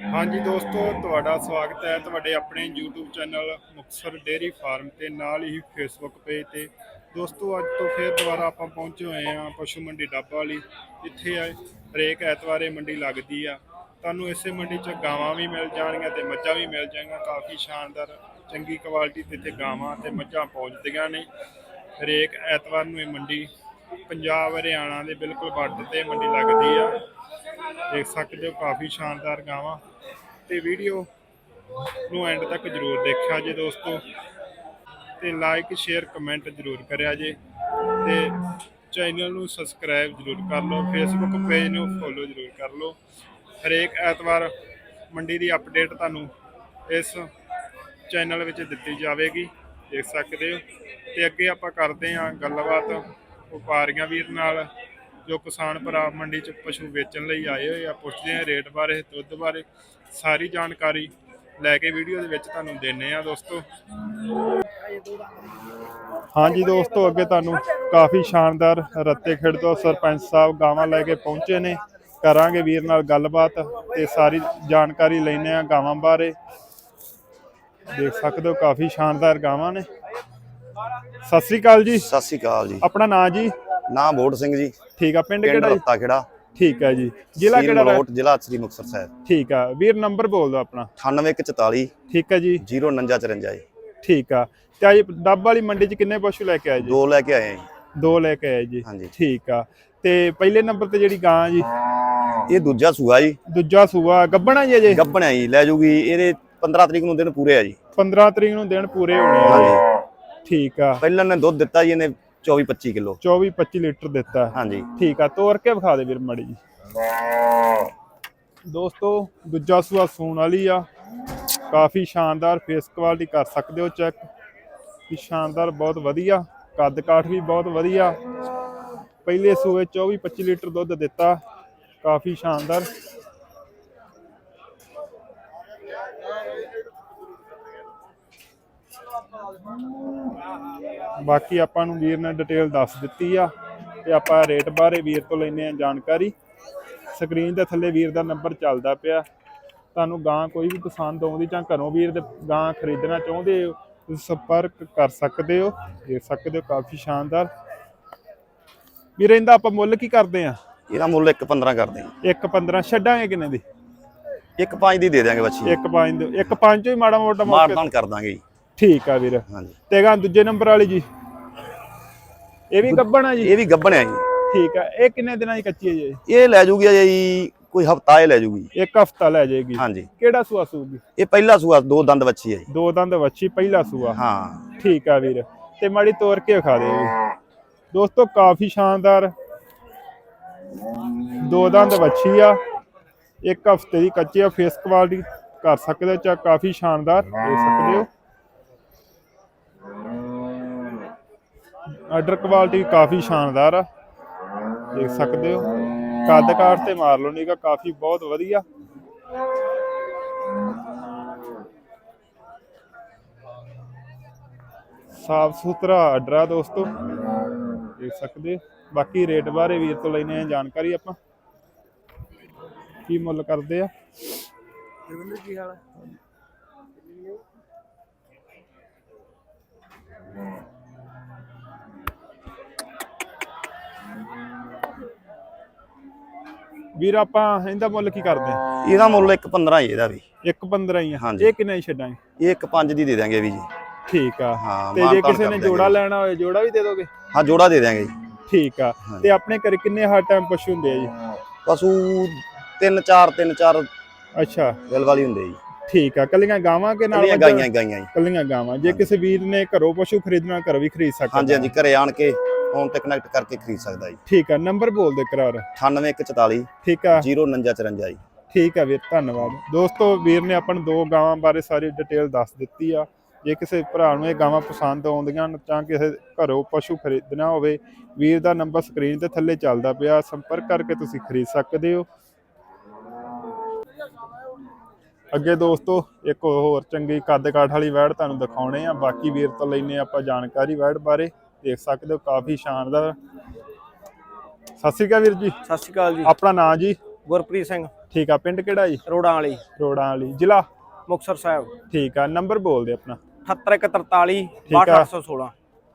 ਹਾਂਜੀ ਦੋਸਤੋ, ਤੁਹਾਡਾ ਸਵਾਗਤ ਹੈ ਤੁਹਾਡੇ ਆਪਣੇ YouTube channel Muktsar dairy farm ਤੇ ਨਾਲ ਹੀ Facebook ਪੇਜ ਤੇ। ਦੋਸਤੋ, ਅੱਜ ਤੋਂ ਫੇਰ ਦੁਬਾਰਾ ਆਪਾਂ ਪਹੁੰਚੇ ਹੋਏ ਹਾਂ ਪਸ਼ੂ ਮੰਡੀ ਡੱਬਾ ਵਾਲੀ ਇੱਥੇ ਆ ਹਰੇਕ ਐਤਵਾਰੇ ਮੰਡੀ ਲੱਗਦੀ ਆ। ਤੁਹਾਨੂੰ ਇਸੇ ਮੰਡੀ 'ਚ ਗਾਵਾਂ ਵੀ ਮਿਲ ਜਾਣਗੀਆਂ ਤੇ ਮੱਝਾਂ ਵੀ ਮਿਲ ਜਾਣਗੀਆਂ। ਕਾਫੀ ਸ਼ਾਨਦਾਰ, ਚੰਗੀ ਕੁਆਲਿਟੀ ਤੇ ਇੱਥੇ ਗਾਵਾਂ ਤੇ ਮੱਝਾਂ ਪਹੁੰਚਦੀਆਂ ਨੇ। ਹਰੇਕ ਐਤਵਾਰ ਨੂੰ ਇਹ ਮੰਡੀ ਪੰਜਾਬ, ਹਰਿਆਣਾ ਦੇ ਬਿਲਕੁਲ ਬਾਰਡਰ ਤੇ ਮੰਡੀ ਲੱਗਦੀ ਆ। ਦੇਖ ਸਕਦੇ ਹੋ, ਕਾਫੀ ਸ਼ਾਨਦਾਰ ਗਾਵਾਂ ਤੇ ਵੀਡੀਓ ਨੂੰ ਐਂਡ ਤੱਕ ਜਰੂਰ ਦੇਖਿਆ ਜੇ ਦੋਸਤੋ। ਤੇ ਲਾਈਕ ਸ਼ੇਅਰ ਕਮੈਂਟ ਜਰੂਰ ਕਰਿਆ ਜੇ ਤੇ ਚੈਨਲ ਨੂੰ ਸਬਸਕ੍ਰਾਈਬ ਜਰੂਰ ਕਰ ਲਓ ਫੇਸਬੁੱਕ ਪੇਜ ਨੂੰ ਫੋਲੋ ਜਰੂਰ ਕਰ ਲਓ। ਹਰੇਕ ਐਤਵਾਰ ਮੰਡੀ ਦੀ ਅਪਡੇਟ ਤੁਹਾਨੂੰ ਇਸ ਚੈਨਲ ਵਿੱਚ ਦਿੱਤੀ ਜਾਵੇਗੀ, ਦੇਖ ਸਕਦੇ ਹੋ। ਤੇ ਅੱਗੇ ਆਪਾਂ ਕਰਦੇ ਹਾਂ ਗੱਲਬਾਤ, ਵਪਾਰੀਆਂ ਵੀਰ ਨਾਲ। ਜੋ ਕਿਸਾਨ ਭਰਾ ਮੰਡੀ 'ਚ ਪਸ਼ੂ ਵੇਚਣ ਲਈ ਆਏ ਹੋਏ ਆ ਪੁੱਛਦੇ ਆ ਰੇਟ ਬਾਰੇ ਦੁੱਧ ਬਾਰੇ ਸਾਰੀ ਜਾਣਕਾਰੀ ਲੈ ਕੇ ਵੀਡੀਓ ਦੇ ਵਿੱਚ ਤੁਹਾਨੂੰ ਦਿੰਨੇ ਆ ਦੋਸਤੋ। ਹਾਂਜੀ ਦੋਸਤੋ ਅੱਗੇ ਤੁਹਾਨੂੰ ਕਾਫੀ ਸ਼ਾਨਦਾਰ ਰੱਤੇ ਖੇਡ ਤੋਂ ਸਰਪੰਚ ਸਾਹਿਬ ਗਾਵਾਂ ਲੈ ਕੇ ਪਹੁੰਚੇ ਨੇ। ਕਰਾਂਗੇ ਵੀਰ ਨਾਲ ਗੱਲਬਾਤ ਤੇ ਸਾਰੀ ਜਾਣਕਾਰੀ ਲੈਣੇ ਆ ਗਾਵਾਂ ਬਾਰੇ। ਦੇਖ ਸਕਦੇ ਹੋ ਕਾਫੀ ਸ਼ਾਨਦਾਰ ਗਾਵਾਂ ਨੇ। ਸਤਿ ਸ੍ਰੀ ਅਕਾਲ ਜੀ। ਸਤਿ ਸ਼੍ਰੀ ਅਕਾਲ ਜੀ। ਆਪਣਾ ਨਾਂ ਜੀ? ਨਾਮ ਬੋੜ ਸਿੰਘ ਜੀ। ਠੀਕ ਆ ਪਿੰਡ ਕਿਹੜਾ ਜੀ? ਖੇੜਾ। ਠੀਕ ਆ ਜੀ। ਜ਼ਿਲ੍ਹਾ ਕਿਹੜਾ? ਮਲੋਟ ਜ਼ਿਲ੍ਹਾ ਸ੍ਰੀ ਮੁਕਤਸਰ ਸਾਹਿਬ। ਠੀਕ ਆ ਵੀਰ ਨੰਬਰ ਬੋਲ ਦਿਓ ਆਪਣਾ। 9844 ਠੀਕ ਆ ਜੀ। 04954 ਜੀ। ਠੀਕ ਆ। ਤੇ ਅੱਜ ਡੱਬ ਵਾਲੀ ਮੰਡੀ 'ਚ ਕਿੰਨੇ ਪਸ਼ੂ ਲੈ ਕੇ ਆਏ ਜੀ? ਦੋ ਲੈ ਕੇ ਆਏ ਜੀ। ਦੋ ਲੈ ਕੇ ਆਏ ਜੀ। ਹਾਂਜੀ। ਠੀਕ ਆ। ਤੇ ਪਹਿਲੇ ਨੰਬਰ ਤੇ ਜਿਹੜੀ ਗਾਂ ਜੀ? ਇਹ ਦੂਜਾ ਸੂਆ ਜੀ। ਦੂਜਾ ਸੂਆ। ਗੱਬਣਾ ਜੀ ਅਜੇ? ਗੱਬਣਿਆ ਜੀ ਲੈ ਜੂਗੀ। ਇਹਦੇ 15 ਤਰੀਕ ਨੂੰ ਦਿਨ ਪੂਰੇ ਆ ਜੀ। 15 ਤਰੀਕ ਨੂੰ ਦਿਨ ਪੂਰੇ ਹੋਣੇ ਆ ਜੀ। ਠੀਕ ਆ। ਪਹਿਲਾਂ ਨੇ ਦੁੱਧ ਦਿੱਤਾ ਜੀ ਇਹਨੇ 24 25 ਕਿਲੋ। 24 25 ਲੀਟਰ ਦਿੱਤਾ। ਹਾਂਜੀ। ਠੀਕ ਆ ਤੋਰ ਕੇ ਵਿਖਾ ਦੇ ਵੀਰ ਮੜੀ ਜੀ। ਦੋਸਤੋ ਦੂਜਾ ਸੂਆ ਸੂਣ ਵਾਲੀ ਆ। ਕਾਫੀ ਸ਼ਾਨਦਾਰ ਫੇਸ ਕੁਆਲਿਟੀ ਕਰ ਸਕਦੇ ਹੋ ਚੈੱਕ ਵੀ ਸ਼ਾਨਦਾਰ ਬਹੁਤ ਵਧੀਆ। ਕੱਦ ਕਾਠ ਵੀ ਬਹੁਤ ਵਧੀਆ। ਪਹਿਲੇ ਸੂਏ 24 25 ਲੀਟਰ ਦੁੱਧ ਦਿੱਤਾ। ਕਾਫੀ ਸ਼ਾਨਦਾਰ। ਬਾਕੀ ਆਪਾਂ ਨੂੰ ਵੀਰ ਨੇ ਡਿਟੇਲ ਦੱਸ ਦਿੱਤੀ ਆ ਤੇ ਆਪਾਂ ਰੇਟ ਬਾਰੇ ਵੀਰ ਤੋਂ ਲੈਨੇ ਆ ਜਾਣਕਾਰੀ। ਸਕਰੀਨ ਦੇ ਥੱਲੇ ਵੀਰ ਦਾ ਨੰਬਰ ਚੱਲਦਾ ਪਿਆ। ਤੁਹਾਨੂੰ ਗਾਂ ਕੋਈ ਵੀ ਪਸੰਦ ਆਉਂਦੀ ਜਾਂ ਘਰੋਂ ਵੀਰ ਦੇ ਗਾਂ ਖਰੀਦਣਾ ਚਾਹੁੰਦੇ ਹੋ ਤੁਸੀਂ ਸੰਪਰਕ ਕਰ ਸਕਦੇ ਹੋ ਦੇਖ ਸਕਦੇ ਹੋ ਕਾਫੀ ਸ਼ਾਨਦਾਰ। ਵੀਰ ਇਹਦਾ ਆਪਾਂ ਮੁੱਲ ਕੀ ਕਰਦੇ ਆ ਇਹਦਾ ਮੁੱਲ 1.15 ਕਰਦੇ ਆ 1.15 ਛੱਡਾਂਗੇ ਕਿੰਨੇ ਦੀ? 1.5 ਦੀ ਦੇ ਦਿਆਂਗੇ ਬੱਚੀ 1.5 ਦੇ 1.5 ਹੀ ਮਾੜਾ ਮੋਟਾ ਮਾਰਦਾਨ ਕਰ ਦਾਂਗੇ ਜੀ। ਠੀਕ ਆ ਵੀਰ। ਹਾਂਜੀ। ਤੇ ਗਾਂ ਦੂਜੇ ਨੰਬਰ ਵਾਲੀ ਜੀ। ਇਹ ਵੀ ਗੱਬਣਾ ਜੀ? ਇਹ ਵੀ ਗੱਬਣਿਆ ਜੀ। ਠੀਕ ਆ। ਇਹ ਕਿੰਨੇ ਦਿਨਾਂ ਦੀ ਕੱਚੀ ਹੈ ਜੀ? ਇਹ ਲੈ ਜੂਗੀ ਜੀ ਕੋਈ ਹਫਤਾ ਇਹ ਲੈ ਜੂਗੀ। ਇੱਕ ਹਫਤਾ ਲੈ ਜਾਏਗੀ। ਹਾਂਜੀ। ਕਿਹੜਾ ਸੂਆ ਸੂਗੀ? ਇਹ ਪਹਿਲਾ ਸੂਆ ਦੋ ਦੰਦ ਬੱਚੀ ਹੈ ਜੀ। ਦੋ ਦੰਦ ਵੱਛੀ ਪਹਿਲਾ ਸੂਆ। ਹਾਂ। ਠੀਕ ਆ ਵੀਰ। ਤੇ ਮਾੜੀ ਤੋਰ ਕੇ ਵਿਖਾ ਦੇ ਦੋਸਤੋ ਕਾਫੀ ਸ਼ਾਨਦਾਰ। ਦੋ ਦੰਦ ਵੱਛੀ ਆ। ਇੱਕ ਹਫ਼ਤੇ ਦੀ ਕੱਚੀ ਆ। ਫੇਸ ਕੁਆਲਿਟੀ ਕਰ ਸਕਦੇ ਹੋ ਚਾ ਕਾਫੀ ਸ਼ਾਨਦਾਰ। ਦੇਖ ਸਕਦੇ ਹੋ। ਆਰਡਰ ਕੁਆਲਿਟੀ ਕਾਫੀ ਸ਼ਾਨਦਾਰ ਆ। ਦੇਖ ਸਕਦੇ ਹੋ। ਕੱਦ ਕਾਠ ਤੇ ਮਾਰ ਲਓ ਨੀਗਾ ਕਾਫੀ ਬਹੁਤ ਵਧੀਆ। ਸਾਫ਼ ਸੁਥਰਾ ਆਰਡਰ ਆ ਦੋਸਤੋ। ਦੇਖ ਸਕਦੇ ਬਾਕੀ ਰੇਟ ਬਾਰੇ ਵੀਰ ਤੋਂ ਲੈਨੇ ਆ ਜਾਣਕਾਰੀ ਆਪਾਂ। ਕੀ ਮੁੱਲ ਕਰਦੇ ਆ? ਵੀਰ ਆਪਾਂ ਇਹਦਾ ਮੁੱਲ ਕੀ ਕਰਦੇ? ਆ ਇਹਦਾ ਮੁੱਲ 1.15 ਹੀ ਇਹਦਾ ਵੀ। 1.15 ਹੀ ਆ। ਹਾਂਜੀ। ਇਹ ਕਿੰਨੇ ਛੱਡਾਂਗੇ? ਇਹ 1.5 ਦੀ ਦੇ ਦਿਆਂਗੇ ਵੀ ਜੀ। ਠੀਕ ਆ। ਹਾਂ ਤੇ ਜੇ ਮਾਨਤਾਨ ਕਿਸੇ ਕਰ ਨੇ ਦਿਆਂਗੇ। ਜੋੜਾ ਲੈਣਾ ਹੋਵੇ ਜੋੜਾ ਵੀ ਦੇ ਦੋਗੇ? ਹਾਂ ਜੋੜਾ ਦੇ ਦਿਆਂਗੇ ਜੀ। ਠੀਕ ਆ। ਹਾਂਜੀ। ਤੇ ਆਪਣੇ ਘਰੇ ਕਿੰਨੇ ਹਰ ਟਾਈਮ ਪਸ਼ੂ ਹੁੰਦੇ ਆ ਜੀ? ਪਸ਼ੂ 3 4 3 4 ਅੱਛਾ। ਦਿਲ ਵਾਲੀ ਹੁੰਦੇ ਜੀ। ਠੀਕ ਆ। ਕੱਲੀਆਂ ਗਾਵਾਂ ਕੇ ਨਾਲ? ਗਾਈਆਂ ਹੀ ਗਾਈਆਂ ਜੀ। ਕੱਲੀਆਂ ਗਾਵਾਂ। ਜੇ ਕਿਸੇ ਵੀਰ ਨੇ ਘਰੋਂ ਪਸ਼ੂ ਖਰੀਦਣਾ ਘਰੋਂ ਵੀ ਖਰੀਦ ਸਕਦਾ। ਹਾਂਜੀ ਹਾਂਜੀ। ਘਰੇ ਆਣ ਕੇ ਫੋਨ ਤੇ ਕਨੈਕਟ ਕਰਕੇ ਖਰੀਦ ਸਕਦਾ ਜੀ। ਠੀਕ ਆ ਨੰਬਰ ਬੋਲ ਦੇ ਕਰਾਰ 98144 ਠੀਕ ਆ। 04954 ਜੀ। ਠੀਕ ਆ ਵੀਰ ਧੰਨਵਾਦ। ਦੋਸਤੋ ਵੀਰ ਨੇ ਆਪਾਂ ਨੂੰ ਦੋ ਗਾਵਾਂ ਬਾਰੇ ਸਾਰੀ ਡਿਟੇਲ ਦੱਸ ਦਿੱਤੀ ਆ। ਜੇ ਕਿਸੇ ਭਰਾ ਨੂੰ ਇਹ ਗਾਵਾਂ ਪਸੰਦ ਆਉਂਦੀਆਂ ਹਨ ਜਾਂ ਕਿਸੇ ਘਰੋਂ ਪਸ਼ੂ ਖਰੀਦਣਾ ਹੋਵੇ ਵੀਰ ਦਾ ਨੰਬਰ ਸਕਰੀਨ ਤੇ ਥੱਲੇ ਚੱਲਦਾ ਪਿਆ। ਸੰਪਰਕ ਕਰਕੇ ਤੁਸੀਂ ਖਰੀਦ ਸਕਦੇ ਹੋ। ਅੱਗੇ ਦੋਸਤੋ ਇੱਕ ਹੋਰ ਚੰਗੀ ਕੱਦ ਕਾਠ ਵਾਲੀ ਵੈੜ ਤੁਹਾਨੂੰ ਦਿਖਾਉਣੇ ਆ। ਬਾਕੀ ਵੀਰ ਤੋਂ ਲੈਨੇ ਆਪਾਂ ਜਾਣਕਾਰੀ ਵੈੜ ਬਾਰੇ। ਦੇਖ ਸਕਦੇ ਹੋ ਕਾਫੀ ਸ਼ਾਨਦਾਰ। ਸਤਿ ਸ਼੍ਰੀ ਅਕਾਲ ਵੀਰ ਜੀ। ਸਤਿ ਸ਼੍ਰੀ ਅਕਾਲ ਜੀ। ਆਪਣਾ ਨਾਂ ਜੀ? ਗੁਰਪ੍ਰੀਤ ਸਿੰਘ। ਠੀਕ ਆ ਪਿੰਡ ਕਿਹੜਾ ਜੀ? ਰੋੜਾਂ ਵਾਲੀ। ਰੋੜਾਂ ਵਾਲੀ ਜ਼ਿਲ੍ਹਾ? ਮੁਕਤਸਰ ਸਾਹਿਬ। ਠੀਕ ਆ ਨੰਬਰ ਬੋਲ ਦੇ ਆਪਣਾ। 7143 ਆ। 6816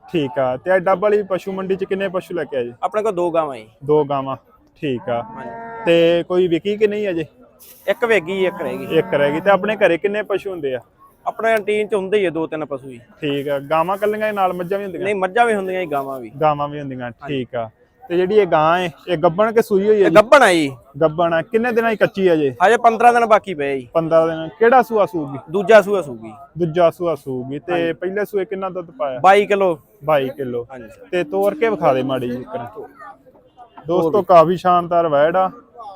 ਠੀਕ ਆ ਤੇ ਡੱਬ ਵਾਲੀ ਪਸ਼ੂ ਮੰਡੀ ਚ ਕਿੰਨੇ ਪਸ਼ੂ ਲੈ ਕੇ ਆਏ ਜੀ? ਆਪਣੇ ਕੋਲ ਦੋ ਗਾਵਾਂ ਜੀ। ਦੋ ਗਾਵਾਂ ਠੀਕ ਆ। ਤੇ ਕੋਈ ਵਿਕੀ ਕਿ ਨਹੀਂ ਅਜੇ? ਇੱਕ ਵੇਗੀ ਇੱਕ ਰਹਿ ਗਈ। ਇੱਕ ਰਹਿ ਗਈ ਤੇ ਆਪਣੇ ਘਰੇ ਕਿੰਨੇ ਪਸ਼ੂ ਹੁੰਦੇ ਆ? ਆਪਣੇ ਟੀਨ ਚ ਹੁੰਦੇ ਹੀ ਆ ਦੋ ਤਿੰਨ ਪਸ਼ੂ ਜੀ। ਠੀਕ ਆ ਗਾਵਾਂ ਕੱਲੀਆਂ ਹੀ ਨਾਲ ਮੱਝਾਂ ਵੀ ਹੁੰਦੀਆਂ? ਨਹੀਂ ਮੱਝਾਂ ਵੀ ਹੁੰਦੀਆਂ ਜੀ ਗਾਵਾਂ ਵੀ। ਗਾਵਾਂ ਵੀ ਹੁੰਦੀਆਂ ਠੀਕ ਆ। ਤੇ ਜਿਹੜੀ ਇਹ ਗਾਂ ਹੈ ਇਹ ਗੱਬਣ ਕੇ ਸੂਈ ਹੋਈ ਹੈ ਇਹ ਜੀ? ਗੱਭਣ ਆ ਜੀ। ਗੱਬਣ ਆ ਕਿੰਨੇ ਦਿਨਾਂ ਦੀ ਕੱਚੀ ਹੈ ਜੇ? ਹਜੇ 15 ਦਿਨ ਬਾਕੀ ਪਏ ਜੀ। 15 ਦਿਨ ਕਿਹੜਾ ਸੂਆ ਸੂਗੀ? ਦੂਜਾ ਸੂਆ ਸੂਗੀ। ਦੂਜਾ ਸੂਆ ਸੂਗੀ ਤੇ ਪਹਿਲੇ ਸੂਏ ਕਿੰਨਾ ਦੁੱਧ ਪਾਇਆ? 22 ਕਿਲੋ। 22 ਕਿਲੋ। ਹਾਂਜੀ। ਤੇ ਤੋੜ ਕੇ ਵਿਖਾ ਦੇ ਮਾੜੀ ਜੀ ਦੋਸਤੋ ਕਾਫੀ ਸ਼ਾਨਦਾਰ ਵੈੜ ਆ।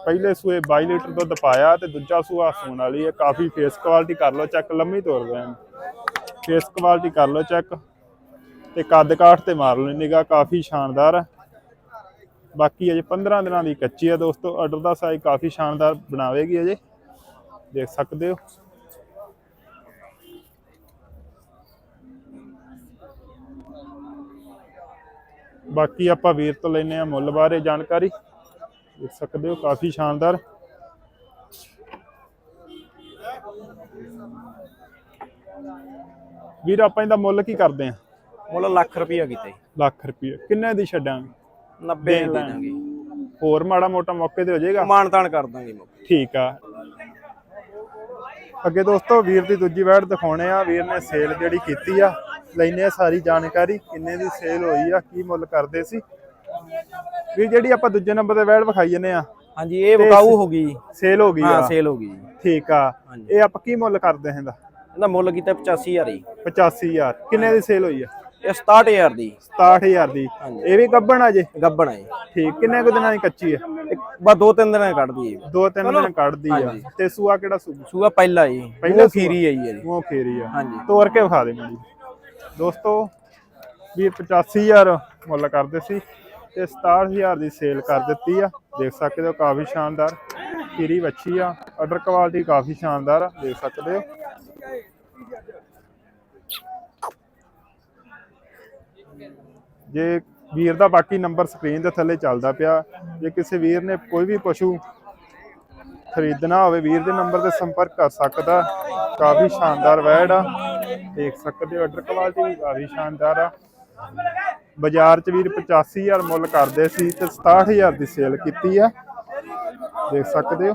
ਪਹਿਲੇ ਸੂਏ 22 ਲੀਟਰ ਦੁੱਧ ਪਾਇਆ ਤੇ ਦੂਜਾ ਸੂਆ ਸੂਣ ਵਾਲੀ ਹੈ। ਕਾਫੀ ਫੇਸ ਕੁਆਲਿਟੀ ਕਰ ਲਓ ਚੈੱਕ ਲੰਮੀ ਤੋਰ ਗਏ ਫੇਸ ਕੁਆਲਿਟੀ ਕਰ ਲਓ ਚੈੱਕ ਤੇ ਕੱਦ ਕਾਠ ਤੇ ਮਾਰ ਲਓ ਨਿਗਾ ਕਾਫੀ ਸ਼ਾਨਦਾਰ ਹੈ। ਬਾਕੀ ਅਜੇ 15 ਦਿਨਾਂ ਦੀ ਕੱਚੀ ਹੈ ਦੋਸਤੋ ਆਰਡਰ ਦਾ ਸਾਈਜ਼ ਕਾਫੀ ਸ਼ਾਨਦਾਰ ਬਣਾਵੇਗੀ ਅਜੇ। ਦੇਖ ਸਕਦੇ ਹੋ। ਬਾਕੀ ਆਪਾਂ ਵੀਰ ਤੋਂ ਲੈਨੇ ਆ ਮੁੱਲ ਬਾਰੇ ਜਾਣਕਾਰੀ। ਦੇਖ ਸਕਦੇ ਹੋ ਕਾਫੀ ਸ਼ਾਨਦਾਰ। ਵੀਰ ਆਪਾਂ ਇਹਦਾ ਮੁੱਲ ਕੀ ਕਰਦੇ ਆ? ਮੁੱਲ ਲੱਖ ਰੁਪਈਆ ਕੀਤਾ ਜੀ। ਲੱਖ ਰੁਪਏ ਕਿੰਨੇ ਦੀ ਛੱਡਾਂਗੇ 90 ਦੇ। ਦਾਂਗੇ। ਹੋਰ ਮਾੜਾ ਮੋਟਾ ਮੌਕੇ ਤੇ ਹੋ ਜਾਏਗਾ? ਮਾਨ ਤਾਨ ਕਰ ਦਾਂਗੇ। ਠੀਕ ਆ। ਅੱਗੇ ਦੋਸਤੋ ਵੀਰ ਦੀ ਦੂਜੀ ਵੈੜ ਦਿਖਾਉਣੇ ਆ। ਵੀਰ ਨੇ ਸੇਲ ਜਿਹੜੀ ਕੀਤੀ ਆ ਲੈਨੇ ਆ ਸਾਰੀ ਜਾਣਕਾਰੀ। ਕਿੰਨੇ ਦੀ ਸੇਲ ਹੋਈ ਆ ਕੀ ਮੁੱਲ ਕਰਦੇ ਸੀ? ਵੀਰ ਜਿਹੜੀ ਆਪਾਂ ਦੂਜੇ ਨੰਬਰ ਤੇ ਵੈੜ ਵਿਖਾਈ ਜੰਨੇ ਆ। ਹਾਂਜੀ ਇਹ ਵਿਕਾਊ ਹੋ ਗਈ। ਸੇਲ ਹੋ ਗਈ ਹਾਂ ਆ। ਸੇਲ ਹੋ ਗਈ। ਠੀਕ ਆ। ਇਹ ਆਪਾਂ ਕੀ ਮੁੱਲ ਕਰਦੇ ਹਾਂ ਇਹਦਾ? ਇਹਦਾ ਮੁੱਲ ਕੀਤਾ 85000 ਜੀ। 85000 ਕਿੰਨੇ ਦੀ ਸੇਲ ਹੋਈ ਆ? ਇਹ 67000 ਦੀ। 67000 ਦੀ। ਇਹ ਵੀ ਗੱਬਣ ਆ ਜੇ? ਗੱਬਣ ਆ ਜੀ। ਠੀਕ। ਕਿੰਨੇ ਕੁ ਦਿਨਾਂ ਦੀ ਕੱਚੀ ਆ? ਇੱਕ ਬਸ ਦੋ ਤਿੰਨ ਦਿਨਾਂ 'ਚ ਕੱਢ ਦਈਏ ਜੀ। ਦੋ ਤਿੰਨ ਦਿਨ ਕੱਢਦੀ ਆ। ਤੇ ਸੂਆ ਕਿਹੜਾ ਸੂਆ ਪਹਿਲਾ ਜੀ। ਪਹਿਲਾ। ਖੀਰੀ ਹੈ ਜੀ ਉਹ ਫੇਰੀ ਆ। ਹਾਂਜੀ। ਤੋੜ ਕੇ ਵਿਖਾ ਦੇ ਮੈਨੂੰ। ਦੋਸਤੋ ਵੀ 85000 ਮੁੱਲ ਕਰਦੇ ਸੀ। ਤੇ 67000 ਦੀ ਸੇਲ ਕਰ ਦਿੱਤੀ ਆ। ਦੇਖ ਸਕਦੇ ਹੋ ਕਾਫੀ ਸ਼ਾਨਦਾਰ ਕੀਰੀ ਵੱਛੀ ਆ। ਆਰਡਰ ਕੁਆਲਿਟੀ ਕਾਫੀ ਸ਼ਾਨਦਾਰ ਆ, ਦੇਖ ਸਕਦੇ ਹੋ। ਜੇ ਵੀਰ ਦਾ ਬਾਕੀ ਨੰਬਰ ਸਕਰੀਨ ਦੇ ਥੱਲੇ ਚੱਲਦਾ ਪਿਆ, ਜੇ ਕਿਸੇ ਵੀਰ ਨੇ ਕੋਈ ਵੀ ਪਸ਼ੂ ਖਰੀਦਣਾ ਹੋਵੇ, ਵੀਰ ਦੇ ਨੰਬਰ ਤੇ ਸੰਪਰਕ ਕਰ ਸਕਦਾ। ਕਾਫੀ ਸ਼ਾਨਦਾਰ ਵੈੜ ਆ। ਦੇਖ ਸਕਦੇ ਹੋ ਆਰਡਰ ਕੁਆਲਿਟੀ ਵੀ ਕਾਫੀ ਸ਼ਾਨਦਾਰ ਆ। ਬਾਜ਼ਾਰ 'ਚ ਵੀਰ 85000 ਮੁੱਲ ਕਰਦੇ ਸੀ ਤੇ 67000 ਦੀ ਸੇਲ ਕੀਤੀ ਆ। ਦੇਖ ਸਕਦੇ ਹੋ।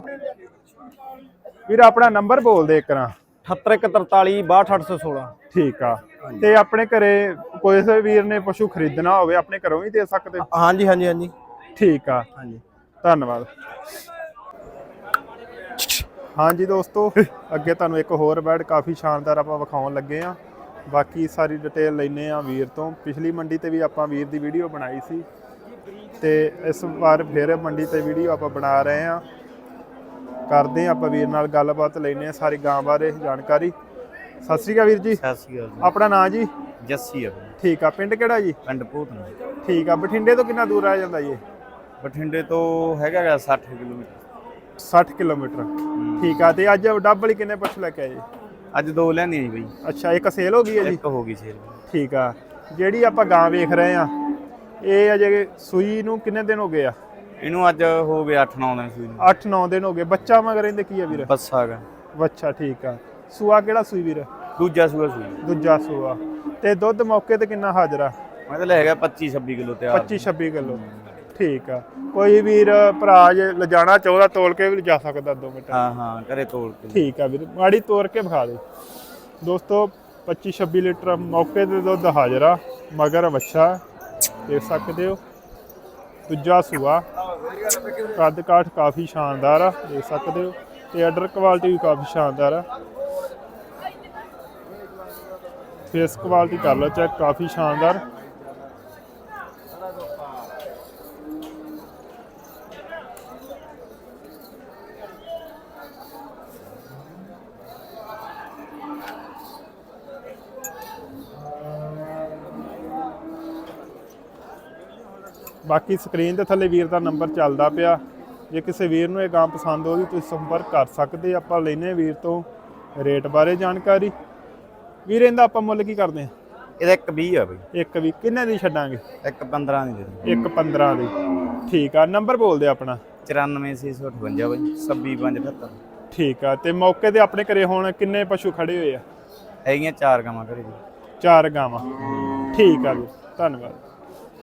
ਵੀਰ ਆਪਣਾ ਨੰਬਰ ਬੋਲ ਦੇ ਕਰਾਂ 7143 62816 ਠੀਕ ਆ। ਤੇ ਆਪਣੇ ਘਰੇ ਕੋਈ ਸੇ ਵੀਰ ਨੇ ਪਸ਼ੂ ਖਰੀਦਣਾ ਹੋਵੇ ਆਪਣੇ ਘਰੋਂ ਹੀ ਦੇ ਸਕਦੇ ਹੋ? ਹਾਂਜੀ ਹਾਂਜੀ ਹਾਂਜੀ। ਠੀਕ ਆ। ਹਾਂਜੀ। ਧੰਨਵਾਦ। ਹਾਂਜੀ ਦੋਸਤੋ ਅੱਗੇ ਤੁਹਾਨੂੰ ਇੱਕ ਹੋਰ ਬੈਡ ਕਾਫੀ ਸ਼ਾਨਦਾਰ ਆਪਾਂ ਵਿਖਾਉਣ ਲੱਗੇ ਆ। ਬਾਕੀ ਸਾਰੀ ਡਿਟੇਲ ਲੈਨੇ ਆ ਵੀਰ ਤੋਂ। ਪਿਛਲੀ ਮੰਡੀ ਤੇ ਵੀ ਆਪਾਂ ਵੀਰ ਦੀ ਵੀਡੀਓ ਬਣਾਈ ਸੀ। ਤੇ ਇਸ ਵਾਰ ਫਿਰ ਮੰਡੀ ਤੇ ਵੀਡੀਓ ਆਪਾਂ ਬਣਾ ਰਹੇ ਆ ਕਰਦੇ ਆ ਆਪਾਂ ਵੀਰ ਨਾਲ ਗੱਲਬਾਤ ਲੈਨੇ ਆ ਸਾਰੀ ਗਾਂ ਬਾਰੇ ਜਾਣਕਾਰੀ। ਸਤਿ ਸ਼੍ਰੀ ਅਕਾਲ ਵੀਰ ਜੀ। ਸਤਿ ਸ਼੍ਰੀ ਅਕਾਲ ਆਪਣਾ ਨਾਂ ਜੀ। ਜੱਸੀ ਆ ਠੀਕ ਆ ਪਿੰਡ ਕਿਹੜਾ ਜੀ? ਪਿੰਡ ਭੂਤਨਾ ਠੀਕ ਆ ਬਠਿੰਡੇ ਤੋਂ ਕਿੰਨਾ ਦੂਰ ਆ ਜਾਂਦਾ ਜੀ? ਬਠਿੰਡੇ ਤੋਂ ਹੈਗਾ ਗਾ 60 ਕਿਲੋਮੀਟਰ। 60 ਕਿਲੋਮੀਟਰ। ਠੀਕ ਆ ਤੇ ਅੱਜ ਡੱਬ ਵਾਲੀ ਕਿੰਨੇ ਪਸ਼ੂ ਲੈ ਕੇ ਆਏ? ਜੀ? ਅੱਜ ਦੋ ਲੈਂਦੀਆਂ ਜੀ ਬਈ। ਅੱਛਾ ਇੱਕ ਸੇਲ ਹੋ ਗਈ ਹੈ ਜੀ? ਇੱਕ ਹੋ ਗਈ ਸੇਲ ਠੀਕ ਆ। ਜਿਹੜੀ ਆਪਾਂ ਗਾਂ ਵੇਖ ਰਹੇ ਆ ਇਹ ਅਜੇ ਸੂਈ ਨੂੰ ਕਿੰਨੇ ਦਿਨ ਹੋ ਗਏ ਆ? ਇਹਨੂੰ ਅੱਜ ਹੋ ਗਏ 8-9 ਦਿਨ ਸੂਈ ਨੂੰ। 8-9 ਦਿਨ ਹੋ ਗਏ। ਬੱਚਾ ਮਗਰ ਇਹਦੇ ਕੀ ਆ ਵੀਰ? ਬੱਸਾ ਗਾ ਬੱਚਾ ਠੀਕ ਆ। ਸੂਆ ਕਿਹੜਾ ਸੂਈ ਵੀਰ? ਦੂਜਾ ਸੂਆ ਸੂਈ। ਦੂਜਾ ਸੂਆ। ਤੇ ਦੁੱਧ ਮੌਕੇ ਤੇ ਕਿੰਨਾ ਹਾਜ਼ਰਾ ਮਤਲਬ ਹੈਗਾ 25-26 ਕਿਲੋ ਤਿਆਰ। 25-26 ਕਿਲੋ। ਠੀਕ ਆ। ਕੋਈ ਵੀਰ ਭਰਾ ਜੇ ਲਿਜਾਣਾ ਚਾਹੁੰਦਾ ਤੋਲ ਕੇ ਵੀ ਲਿਜਾ ਸਕਦਾ 2 ਮਿੰਟ। ਹਾਂ ਹਾਂ ਘਰੇ ਤੋੜ ਕੇ। ਠੀਕ ਆ ਵੀਰ ਮਾੜੀ ਤੋੜ ਕੇ ਵਿਖਾ ਦੇ। ਦੋਸਤੋ 25 26 ਲੀਟਰ ਮੌਕੇ ਤੇ ਦੁੱਧ ਹਾਜ਼ਰ ਆ ਮਗਰ ਬੱਚਾ ਦੇਖ ਸਕਦੇ ਹੋ। ਦੂਜਾ ਸੂਆ ਕੱਦ ਕਾਠ ਕਾਫੀ ਸ਼ਾਨਦਾਰ ਆ ਦੇਖ ਸਕਦੇ ਹੋ। ਤੇ ਆਰਡਰ ਕੁਆਲਿਟੀ ਵੀ ਕਾਫੀ ਸ਼ਾਨਦਾਰ ਆ। ਫੇਸ ਕੁਆਲਿਟੀ ਕਰ ਲਓ ਚੈੱਕ ਕਾਫੀ ਸ਼ਾਨਦਾਰ। ਬਾਕੀ ਸਕਰੀਨ ਦੇ ਥੱਲੇ ਵੀਰ ਦਾ ਨੰਬਰ ਚੱਲਦਾ ਪਿਆ। ਜੇ ਕਿਸੇ ਵੀਰ ਨੂੰ ਇਹ ਗਾਂ ਪਸੰਦ ਹੋਵੇ ਤੁਸੀਂ ਸੰਪਰਕ ਕਰ ਸਕਦੇ ਆਪਾਂ ਲੈਨੇ ਵੀਰ ਤੋਂ ਰੇਟ ਬਾਰੇ ਜਾਣਕਾਰੀ। ਵੀਰ ਇਹਦਾ ਆਪਾਂ ਮੁੱਲ ਕੀ ਕਰਦੇ ਆ? ਇਹਦਾ ਇੱਕ 20 ਆ ਬਈ। ਇੱਕ ਵੀ ਕਿੰਨੇ ਦੀ ਛੱਡਾਂਗੇ? ਇੱਕ 15 ਦੀ ਦੇ ਦਿਓ। ਇੱਕ 15 ਦੀ। ਠੀਕ ਆ ਨੰਬਰ ਬੋਲ ਦੇ ਆਪਣਾ। 94658 ਬਾਈ 26578 ਠੀਕ ਆ ਤੇ ਮੌਕੇ ਤੇ ਆਪਣੇ ਘਰੇ ਹੁਣ ਕਿੰਨੇ ਪਸ਼ੂ ਖੜੇ ਹੋਏ ਆ? ਹੈਗੀਆਂ ਚਾਰ ਗਾਵਾਂ ਘਰੇ ਜੀ। ਚਾਰ ਗਾਵਾਂ। ਠੀਕ ਆ ਜੀ ਧੰਨਵਾਦ।